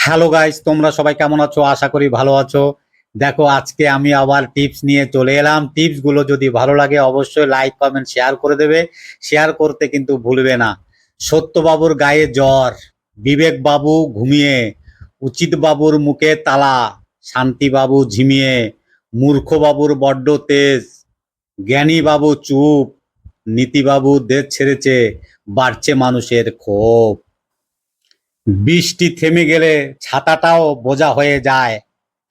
Hello guys তোমরা সবাই কেমন আছো? আশা করি ভালো আছো। দেখো, আজকে আমি আবার টিপস নিয়ে চলে এলাম। টিপসগুলো যদি ভালো লাগে, অবশ্যই লাইক কমেন্ট শেয়ার করে দেবে। শেয়ার করতে কিন্তু ভুলবে না। সত্যবাবুর গায়ে জ্বর বিবেক বাবু ঘুমিয়ে উচিত বাবুর মুখে তালা শান্তি বাবু ঝিমিয়ে মূর্খ বাবুর বড্ড তেজ জ্ঞানী বাবু চুপ, নীতিবাবু দেশ ছেড়েছে, বাড়ছে মানুষের ক্ষোভ। বৃষ্টি থেমে গেলে ছাতাটাও বোঝা হয়ে যায়,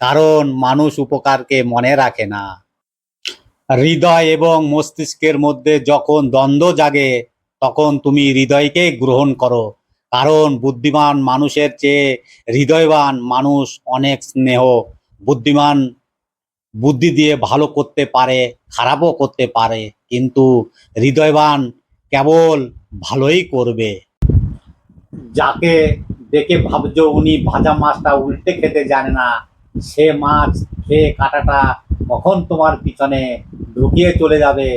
কারণ মানুষ উপকারকে মনে রাখে না। হৃদয় এবং মস্তিষ্কের মধ্যে যখন দ্বন্দ্ব জাগে, তখন তুমি হৃদয়কে গ্রহণ করো, কারণ বুদ্ধিমান মানুষের চেয়ে হৃদয়বান মানুষ অনেক স্নেহ, বুদ্ধিমান, বুদ্ধি দিয়ে ভালো করতে পারে, খারাপও করতে পারে, কিন্তু হৃদয়বান কেবল ভালোই করবে। যাকে দেখে ভাবছ উনি ভাজা মাছটা উল্টে খেতে জানে না, সে মাছ খেয়ে কাটাটা কখন তোমার পিছনে ঢুকিয়ে চলে যাবে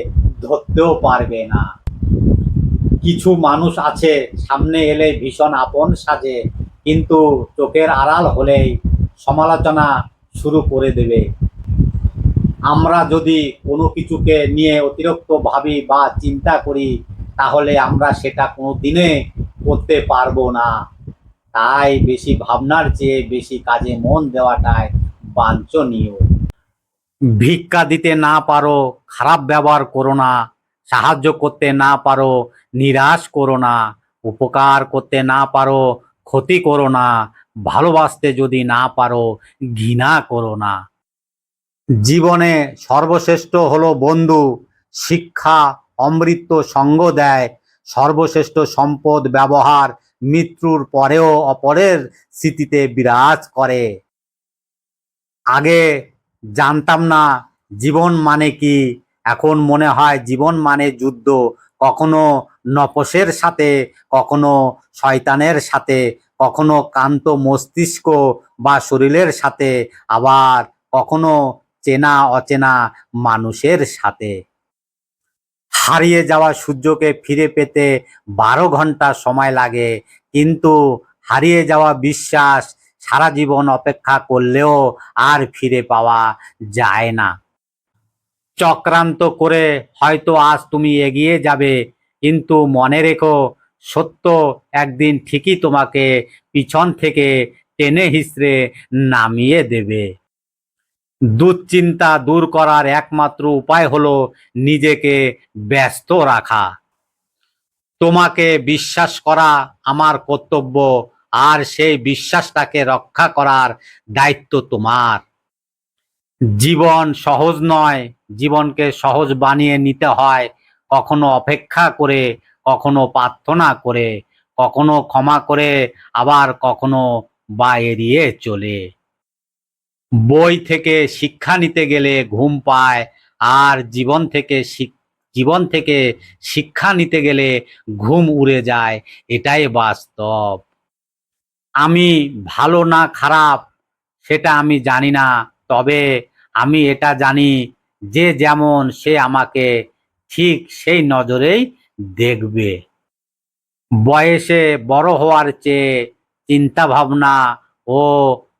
ধরতেও পারবে না। কিছু মানুষ আছে, সামনে এলে ভীষণ আপন সাজে, কিন্তু চোখের আড়াল হলেই সমালোচনা শুরু করে দেবে। আমরা যদি কোনো কিছুকে নিয়ে অতিরিক্ত ভাবি বা চিন্তা করি, তাহলে আমরা সেটা কোনো দিনে করতে পারব না। তাই বেশি ভাবনার চেয়ে বেশি কাজে মন দেওয়াটাই বাঞ্ছনীয়। ভিক্ষা দিতে না পারো, খারাপ ব্যবহার করো না, সাহায্য করতে না পারো, নিরাশ করো না, উপকার করতে না পারো, ক্ষতি করো না, ভালোবাসতে যদি না পারো, ঘৃণা করো না। জীবনে সর্বশ্রেষ্ঠ হলো বন্ধু, শিক্ষা, অমৃত সঙ্গ দেয় সর্বশ্রেষ্ঠ সম্পদ ব্যবহার মৃত্যুর পরেও অপরের স্মৃতিতে বিরাজ করে। আগে জানতাম না জীবন মানে কি, এখন মনে হয় জীবন মানে যুদ্ধ, কখনো নপসের সাথে, কখনো শয়তানের সাথে, কখনো কান্ত মস্তিষ্ক বা শরীরের সাথে, আবার কখনো চেনা অচেনা মানুষের সাথে। হারিয়ে যাওয়া সূর্যকে ফিরে পেতে বারো ঘণ্টা সময় লাগে। কিন্তু হারিয়ে যাওয়া বিশ্বাস সারা জীবন অপেক্ষা করলেও আর ফিরে পাওয়া যায় না। চক্রান্ত করে হয়তো আজ তুমি এগিয়ে যাবে, কিন্তু মনে রেখো, সত্য একদিন ঠিকই তোমাকে পিছন থেকে টেনে হিসড়ে নামিয়ে দেবে। দুশ্চিন্তা দূর করার একমাত্র উপায় হলো নিজেকে ব্যস্ত রাখা। তোমাকে বিশ্বাস করা আমার কর্তব্য, আর সেই বিশ্বাসটাকে রক্ষা করার দায়িত্ব তোমার। জীবন সহজ নয়, জীবনকে সহজ বানিয়ে নিতে হয় কখনো অপেক্ষা করে, কখনো প্রার্থনা করে, কখনো ক্ষমা করে, আবার কখনো বা এড়িয়ে চলে। বই থেকে শিক্ষা নিতে গেলে ঘুম পায়, আর জীবন থেকে জীবন থেকে শিক্ষা নিতে গেলে ঘুম উড়ে যায়, এটাই বাস্তব। আমি ভালো না খারাপ, সেটা আমি জানি না, তবে আমি এটা জানি, যে যেমন সে আমাকে ঠিক সেই নজরেই দেখবে। বয়সে বড় হওয়ার চেয়ে চিন্তা ভাবনা ও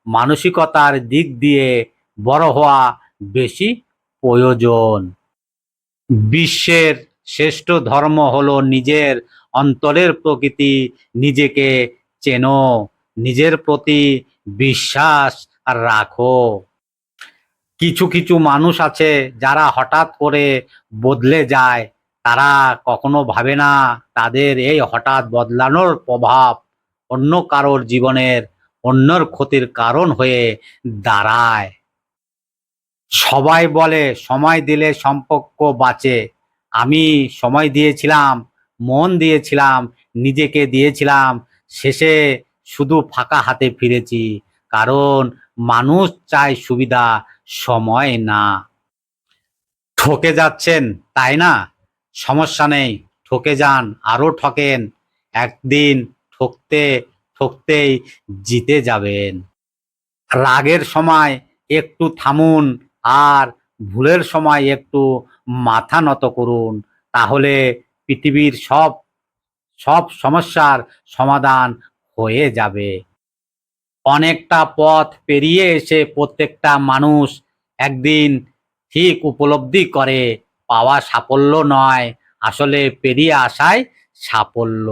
মানসিকতার দিক দিয়ে বড় হওয়া বেশি প্রয়োজন। বিশ্বের শ্রেষ্ঠ ধর্ম হলো নিজের অন্তরের প্রকৃতি, নিজেকে চেনো, নিজের প্রতি বিশ্বাস রাখো। কিছু কিছু মানুষ আছে যারা হঠাৎ করে বদলে যায়, তারা কখনো ভাবে না তাদের এই হঠাৎ বদলানোর প্রভাব অন্য কারোর জীবনের অন্যর ক্ষতির কারণ হয়ে দাঁড়ায়। সবাই বলে, সময় দিলে সম্পর্ক বাঁচে। আমি সময় দিয়েছিলাম, মন দিয়েছিলাম, নিজেকে দিয়েছিলাম। শেষে শুধু ফাঁকা হাতে ফিরেছি, কারণ মানুষ চায় সুবিধা, সময় না। ঠকে যাচ্ছেন, তাই না? সমস্যা নেই, ঠকে যান, আরও ঠকেন। একদিন ঠকতে ঠকতেই জিতে যাবেন। রাগের সময় একটু থামুন আর ভুলের সময় একটু মাথা নত করুন। তাহলে পৃথিবীর সব সব সমস্যার সমাধান হয়ে যাবে। অনেকটা পথ পেরিয়ে এসে প্রত্যেকটা মানুষ একদিন ঠিক উপলব্ধি করে পাওয়া সাফল্য নয়, আসলে পেরিয়ে আসাই সাফল্য।